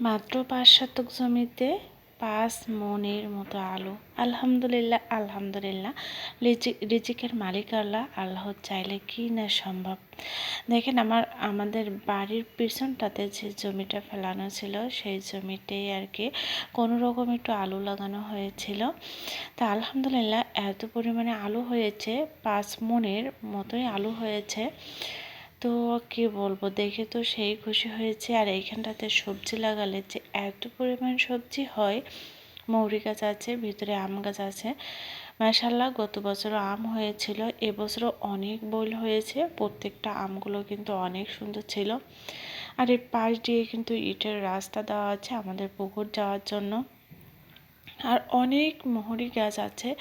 মাত্র পাঁচ শতক জমিতে পাঁচ মনের মতো আলু। আলহামদুলিল্লাহ আলহামদুলিল্লাহ। রিজিকের মালিক আল্লাহ। আল্লাহ চাইলে কি না সম্ভব। দেখেন আমার, আমাদের বাড়ির পিছনটাতে যে জমিটা ফেলানো ছিল, সেই জমিতেই আর কি কোনো রকম একটু আলু লাগানো হয়েছিল। তা আলহামদুলিল্লাহ এত পরিমাণে আলু হয়েছে, পাঁচ মনের মতোই আলু হয়েছে। তো কি বলব? দেখে তো সেই খুশি হয়েছে। আর এইখানটাতে সবজি লাগালে যে এত পরিমাণ সবজি হয়, মৌরি গাছ আছে, ভিতরে আম গাছ আছে। মাসাল্লাহ গত বছরও আম হয়েছিল, এবছরও অনেক বইল হয়েছে। প্রত্যেকটা আমগুলো কিন্তু অনেক সুন্দর ছিল। আর এর পাশ দিয়ে কিন্তু ইটের রাস্তা দেওয়া আছে আমাদের পুকুর যাওয়ার জন্য। আর অনেক মহুরি গাছ আছে।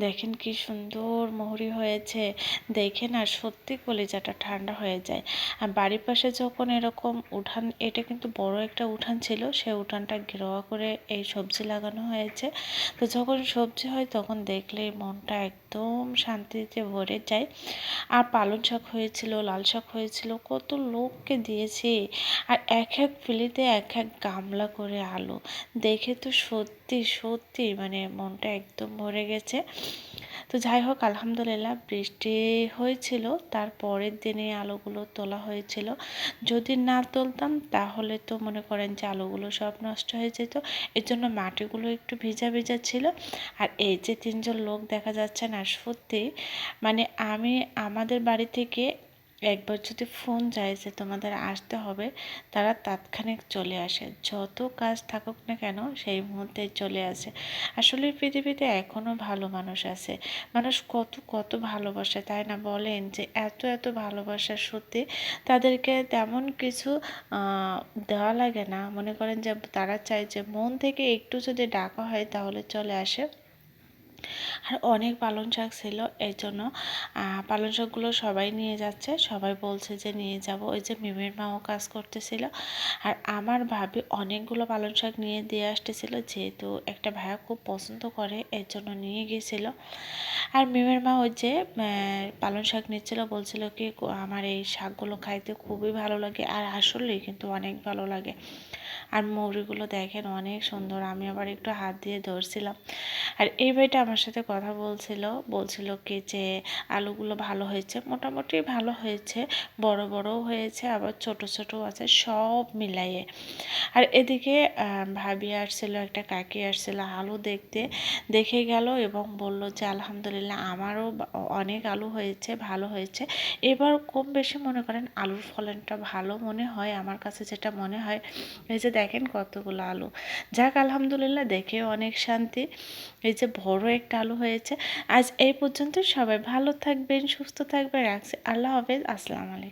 দেখেন কি সুন্দর মহুরি হয়েছে। দেখেন আর সত্যি কলিজাটা ঠান্ডা হয়ে যায়। আর বাড়ির পাশে যখন এরকম উঠান, এটা কিন্তু বড় একটা উঠান ছিল, সে উঠানটা ঘেরোয়া করে এই সবজি লাগানো হয়েছে। তো যখন সবজি হয় তখন দেখলে মনটা একদম শান্তিতে ভরে যায়। আর পালং শাক হয়েছিল, লাল শাক হয়েছিল, কত লোককে দিয়েছি। আর এক এক ফিলিতে এক এক গামলা করে আলু। দেখে তো সত্যি সত্যি মানে মনটা একদম ভরে গেছে। তো যাই হোক, আলহামদুলিল্লাহ বৃষ্টি হয়েছিল তার পরের দিনে আলুগুলো তোলা হয়েছিল। যদি না তুলতাম, তাহলে তো মনে করেন যে আলুগুলো সব নষ্ট হয়ে যেত। এর জন্য মাটিগুলো একটু ভিজা ভিজা ছিল। আর এই যে তিনজন লোক দেখা যাচ্ছে না, সত্যি মানে আমি আমাদের বাড়ি থেকে একবার যদি ফোন যায় যে তোমাদের আসতে হবে, তারা তাৎক্ষণিক চলে আসে। যত কাজ থাকুক না কেন, সেই মুহূর্তে চলে আসে। আসলে পৃথিবীতে এখনও ভালো মানুষ আছে। মানুষ কত কত ভালোবাসে, তাই না? বলেন যে এত এত ভালোবাসা সত্যি তাদেরকে তেমন কিছু দেওয়া লাগে না। মনে করেন যে তারা চায় যে মন থেকে একটু যদি ডাকা হয় তাহলে চলে আসে। আর অনেক পালং শাক ছিল এই জন্য পালং শাকগুলো সবাই নিয়ে যাচ্ছে। সবাই বলছে যে নিয়ে যাব। ওই যে মিমের মাও কাজ করতেছিল। আর আমার ভাবি অনেকগুলো পালং শাক নিয়ে দিয়ে আসতেছিল, যেহেতু একটা ভাইয়া খুব পছন্দ করে, এর জন্য নিয়ে গিয়েছিল আর মিমের মা ওই যে পালং শাক নিচ্ছিল, বলছিল কি, আমার এই শাকগুলো খাইতে খুবই ভালো লাগে, আর আসলেই কিন্তু অনেক ভালো লাগে। আর মৌরিগুলো দেখেন অনেক সুন্দর। আমি আবার একটু হাত দিয়ে ধরছিলাম। আর এই ভাইটা আমার সাথে কথা বলছিল বলছিল কি যে আলুগুলো ভালো হয়েছে, মোটামুটি ভালো হয়েছে, বড় বড়ও হয়েছে, আবার ছোট ছোট আছে, সব মিলাইয়ে। আর এদিকে ভাবি আসছিল, একটা কাকি আসছিল আলু দেখতে, দেখে গেল এবং বলল যে আলহামদুলিল্লাহ আমারও অনেক আলু হয়েছে, ভালো হয়েছে। এবার কম বেশি মনে করেন আলুর ফলনটা ভালো মনে হয়, আমার কাছে যেটা মনে হয় যে দেখেন কতগুলো আলু। যাক, আলহামদুলিল্লাহ দেখে অনেক শান্তি। এই যে বড় একটা আলু হয়েছে। আজ এই পর্যন্ত সবাই ভালো থাকবেন, সুস্থ থাকবেন, রাখছি। আল্লাহ হাফেজ, আসসালামু আলাইকুম।